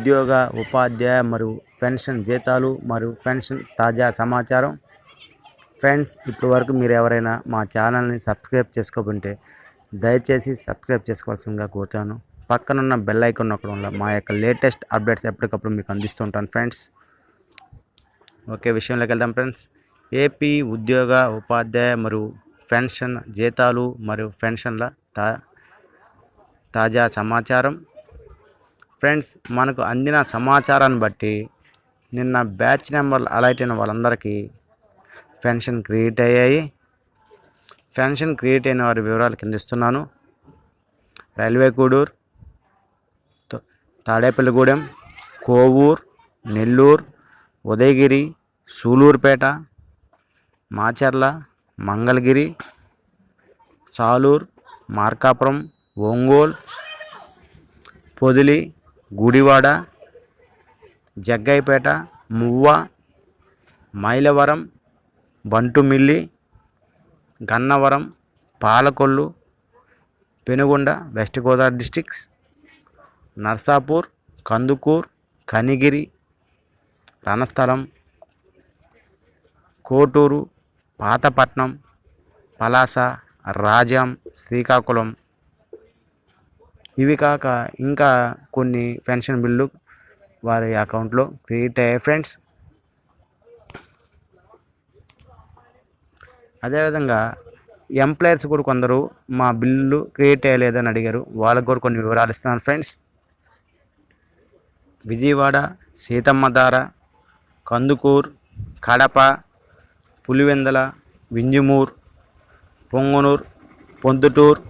ఉద్యోగ ఉపాధ్యాయ మరియు పెన్షన్ జీతాలు మరియు పెన్షన్ తాజా సమాచారం. ఫ్రెండ్స్ ఇప్పటి వరకు మీరు ఎవరైనా మా ఛానల్ని సబ్స్క్రైబ్ చేసుకోకుంటే దయచేసి సబ్స్క్రైబ్ చేసుకోవాల్సిందిగా కోరుతాను. పక్కనున్న బెల్ ఐకాన్ నొక్కడం వల్ల మా యొక్క లేటెస్ట్ అప్డేట్స్ ఎప్పటికప్పుడు మీకు అందిస్తుంటాను ఫ్రెండ్స్. ఓకే విషయంలోకి వెళ్దాం ఫ్రెండ్స్. ఏపీ ఉద్యోగ ఉపాధ్యాయ మరియు పెన్షన్ జీతాలు మరియు పెన్షన్ల తా తాజా సమాచారం. ఫ్రెండ్స్ మనకు అందిన సమాచారాన్ని బట్టి నిన్న బ్యాచ్ నెంబర్లు అలైట్ అయిన వాళ్ళందరికీ పెన్షన్ క్రియేట్ అయ్యాయి. పెన్షన్ క్రియేట్ అయిన వారి వివరాలు కింద ఇస్తున్నాను. Railway Gudur Tadepalligudem Kovur Nellore Udayagiri Sullurpeta Macherla Mangalagiri Salur Markapuram Ongole Podili Gudivada Jaggayyapeta Movva Mylavaram Bantumilli Gannavaram Palakollu Penugonda west Godavari districts Narsapur Kandukur Kanigiri Ranasthalam Koturu Pathapatnam Palasa Rajam Srikakulam. ఇవి కాక ఇంకా కొన్ని pension bill వారి అకౌంట్లో create అయ్యాయి. Friends అదేవిధంగా employers కూడా కొందరు మా బిల్లు క్రియేట్ అయ్యలేదని అడిగారు. వాళ్ళకు కూడా కొన్ని వివరాలు ఇస్తున్నాను ఫ్రెండ్స్. విజయవాడ సీతమ్మధార కందుకూర్ కడప పులివెందల వింజుమూర్ పొంగునూర్ పొందుటూర్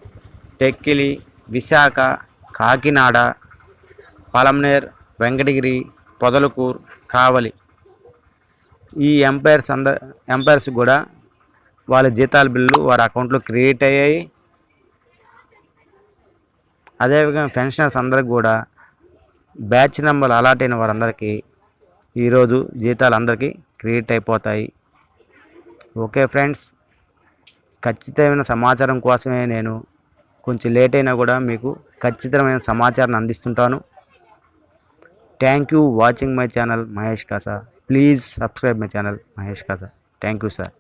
టెక్కిలి విశాఖ కాకినాడ పలమనేర్ వెంకటగిరి పొదలకూర్ కావలి. ఈ ఎంపైర్స్ అంద ఎంపైర్స్ కూడా వాళ్ళ జీతాల బిల్లు వారి అకౌంట్లో క్రియేట్ అయ్యాయి. అదేవిధంగా పెన్షనర్స్ అందరికి కూడా బ్యాచ్ నెంబర్ అలాట్ అయిన వారందరికీ ఈరోజు జీతాలు అందరికీ క్రియేట్ అయిపోతాయి. ఓకే ఫ్రెండ్స్ ఖచ్చితమైన సమాచారం కోసమే నేను కొంచెం లేట్ అయినా కూడా మీకు ఖచ్చితమైన సమాచారం అందిస్తుంటాను. Thank you watching my channel Mahesh Kasa please subscribe my channel Mahesh Kasa thank you sir